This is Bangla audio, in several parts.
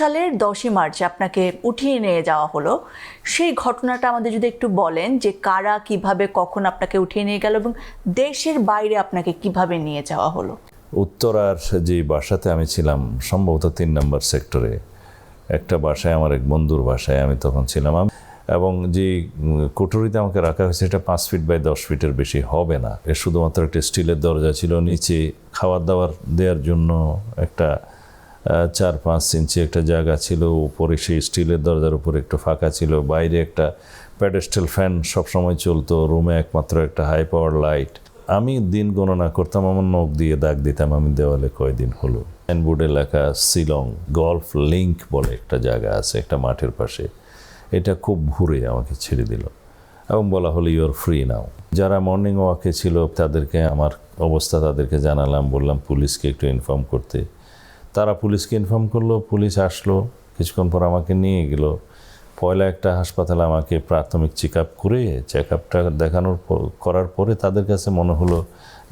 সালের দশই মার্চ আপনাকে উঠিয়ে নিয়ে যাওয়া হলো। সেই ঘটনাটা আমাদের যদি একটু বলেন যে কারা কীভাবে, কখন আপনাকে উঠিয়ে নিয়ে গেল এবং দেশের বাইরে আপনাকে কীভাবে নিয়ে যাওয়া হলো? উত্তরার যে বাসাতে আমি ছিলাম, সম্ভবত তিন নম্বর সেক্টরে, একটা বাসায়, আমার এক বন্ধুর বাসায় আমি তখন ছিলাম। এবং যে কুটুরিতে আমাকে রাখা হয়েছে এটা পাঁচ ফিট বাই দশ ফিটের বেশি হবে না। শুধুমাত্র একটা স্টিলের দরজা ছিল, নিচে খাবার দাবার দেওয়ার জন্য একটা চার পাঁচ ইঞ্চি একটা জায়গা ছিল, উপরে সেই স্টিলের দরজার উপরে একটু ফাঁকা ছিল, বাইরে একটা প্যাডেস্টেল ফ্যান সবসময় চলতো রুমে একমাত্র একটা হাই পাওয়ার লাইট আমি দিন গণনা করতাম, আমার নখ দিয়ে দাগ দিতাম, আমি দেওয়ালে কয়দিন হলো। সাইনবোর্ডে লেখা শিলং গল্ফ লিঙ্ক বলে একটা জায়গা আছে, একটা মাঠের পাশে। এটা খুব ঘুরে আমাকে ছেড়ে দিল। এবং বলা হলো ইউর ফ্রি নাও যারা মর্নিং ওয়াকে ছিল, তাদেরকে, আমার অবস্থা তাদেরকে জানালাম, বললাম, পুলিশকে একটু ইনফর্ম করতে। তারা পুলিশকে ইনফর্ম করল, পুলিশ আসলো, কিছুক্ষণ পর আমাকে নিয়ে গেল। পয়লা একটা হাসপাতালে আমাকে প্রাথমিক চেক আপ করে চেক আপটা দেখানোর করার পরে তাদের কাছে মনে হলো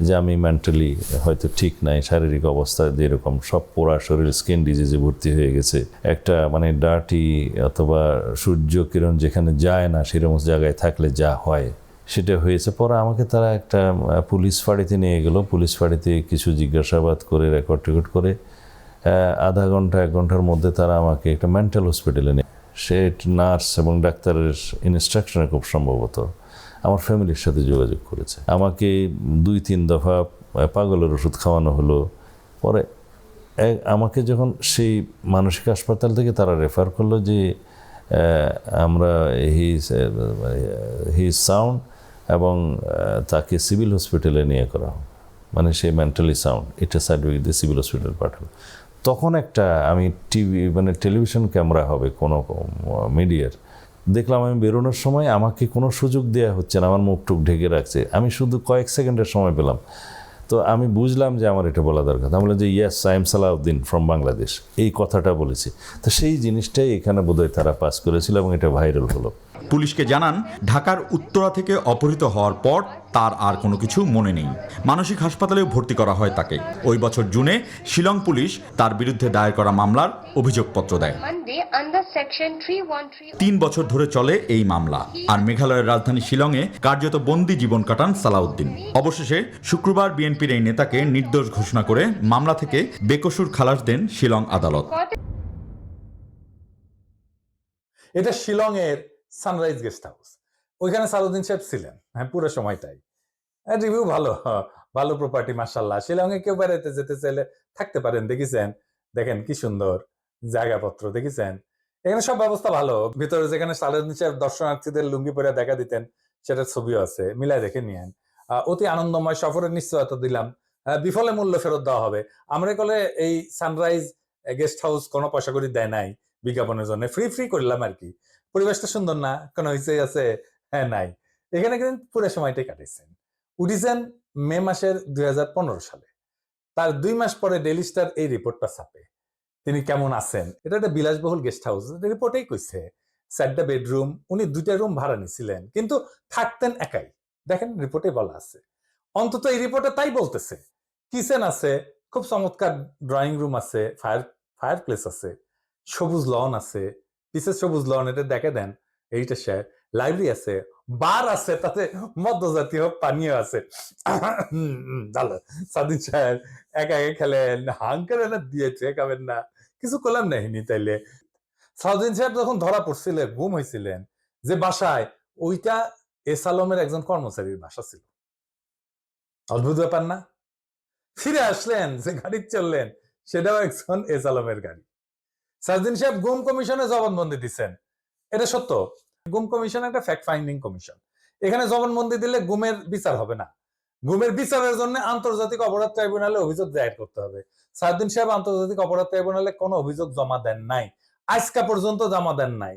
যে আমি মেন্টালি হয়তো ঠিক নাই, শারীরিক অবস্থা যেরকম, সব পোড়া শরীর স্কিন ডিজিজে ভর্তি হয়ে গেছে। একটা মানে ডার্টি অথবা সূর্য কিরণ যেখানে যায় না, সেরকম জায়গায় থাকলে যা হয়, সেটা হয়েছে। পরে আমাকে তারা একটা পুলিশ ফাঁড়িতে নিয়ে গেল। পুলিশ ফাঁড়িতে কিছু জিজ্ঞাসাবাদ করে রেকর্ড টেকর্ড করে আধা ঘণ্টা, এক ঘণ্টার মধ্যে তারা আমাকে একটা মেন্টাল হসপিটালে নিয়ে সে নার্স এবং ডাক্তারের ইনস্ট্রাকশনে খুব সম্ভবত আমার ফ্যামিলির সাথে যোগাযোগ করেছে। আমাকে দুই, তিন দফা পাগলের ওষুধ খাওয়ানো হলো। পরে আমাকে যখন সেই মানসিক হাসপাতাল থেকে তারা রেফার করল যে আমরা হি হি সাউন্ড এবং তাকে সিভিল হসপিটালে নিয়ে করা হোক। মানে সে মেন্টালি সাউন্ড এটা সার্টিফিকেট দিয়ে সিভিল হসপিটাল পাঠালো। তখন একটা আমি টিভি মানে টেলিভিশন ক্যামেরা হবে কোনো মিডিয়ার। দেখলাম আমি বেরোনোর সময় আমাকে কোনো সুযোগ দেওয়া হচ্ছে না, আমার মুখ টুক ঢেকে রাখছে। আমি শুধু কয়েক সেকেন্ডের সময় পেলাম। তো আমি বুঝলাম যে আমার এটা বলা দরকার। আমি বললাম যে yes I am Salauddin from Bangladesh এই কথাটা বলেছি। তো সেই জিনিসটাই এখানে বোধহয় তারা পাস করেছিল এবং এটা ভাইরাল হলো। পুলিশকে জানান ঢাকার উত্তরা থেকে অপহৃত হওয়ার পর তার আর কোনো কিছু মনে নেই। মানসিক হাসপাতালেও ভর্তি করা হয় তাকে। ওই বছর জুনে শিলং পুলিশ তার বিরুদ্ধে দায়ের করা মামলার অভিযোগপত্র দেয়। Monday under section 313 তিন বছর ধরে চলে এই মামলা। আর মেঘালয়ের রাজধানী শিলংয়ে কার্যত বন্দি জীবন কাটান সালাউদ্দিন। অবশেষে শুক্রবার বিএনপির এই নেতাকে নির্দোষ ঘোষণা করে মামলা থেকে বেকসুর খালাস দেন শিলং আদালত। এটা শিলংয়ের সানরাইজ গেস্ট হাউস ওইখানে সালুদ্দিন সাহেব ছিলেন হ্যাঁ পুরো সময়টাই। রিভিউ ভালো ভালো প্রপার্টি মার্শাল্লাহ শিলংয়ে কেউ বেড়াইতে যেতে চাইলে থাকতে পারেন, দেখেছেন? দেখেন কি সুন্দর জায়গাপত্র, দেখেছেন? এখানে সব ব্যবস্থা ভালো। ভিতরে যেখানে সালুদ্দিন সাহেব দর্শনার্থীদের লুঙ্গি পরে দেখা দিতেন, সেটার ছবিও আছে মিলাই দেখে নিয়েন। অতি আনন্দময় সফরের নিশ্চয়তা দিলাম। বিফলে মূল্য ফেরত দেওয়া হবে। আমরা কলে এই সানরাইজ গেস্ট হাউস কোনো পয়সা করে দেয় নাই। বিজ্ঞাপনের জন্য। ফ্রি ফ্রি করলাম আর কি। পরিবেশটা সুন্দর না, কোনো হইচই আছে হ্যাঁ নাই। এখানে কিন্তু পুরো সময়টাই কাটিয়েছেন উঠিছেন মে মাসের দুই সালে। তার দুই মাস পরে ডেলি স্টার এই রিপোর্টটা ছাপে। তিনি কেমন আছেন? এটা একটা বিলাসবহুল গেস্ট হাউস রিপোর্টেই কইছে, চারটা বেডরুম উনি দুইটা রুম ভাড়া নিছিলেন, কিন্তু থাকতেন একাই। দেখেন রিপোর্টে বলা আছে। অন্তত এই রিপোর্টে তাই বলতেছে। কিচেন আছে, খুব চমৎকার ড্রয়িং রুম আছে ফায়ার ফায়ার প্লেস আছে। সবুজ লন আছে পিসের সবুজ লন, এটা দেখে দেন, এইটা সে, লাইব্রেরি আছে, বার আছে, তাতে মধ্য জাতীয় পানীয় আছে। সাদিন সাহেব একা একা খেলেন, হাঙ্কার না দিয়েছে খাবেন না, কিছু করলাম তাইলে। সাহেব যখন ধরা পড়ছিলেন, গুম হয়েছিলেন যে বাসায়, ওইটা এস আলমের একজন কর্মচারীর বাসা ছিল। অদ্ভুত ব্যাপার না? ফিরে আসলেন, যে গাড়ি চললেন, সেটাও একজন এস আলমের গাড়ি। সাজদিন সাহেব গুম কমিশনে জবানবন্দি দিচ্ছেন। এটা সত্য। গুম কমিশন একটা ফ্যাক্ট ফাইন্ডিং কমিশন। এখানে জবানবন্দি দিলে গুমের বিচার হবে না। গুমের বিচারের জন্য আন্তর্জাতিক অপরাধ ট্রাইব্যুনালে অভিযোগ দায়ের করতে হবে। সাজদিন সাহেব আন্তর্জাতিক অপরাধ ট্রাইব্যুনালে কোনো অভিযোগ জমা দেন নাই। আজকা পর্যন্ত জমা দেন নাই।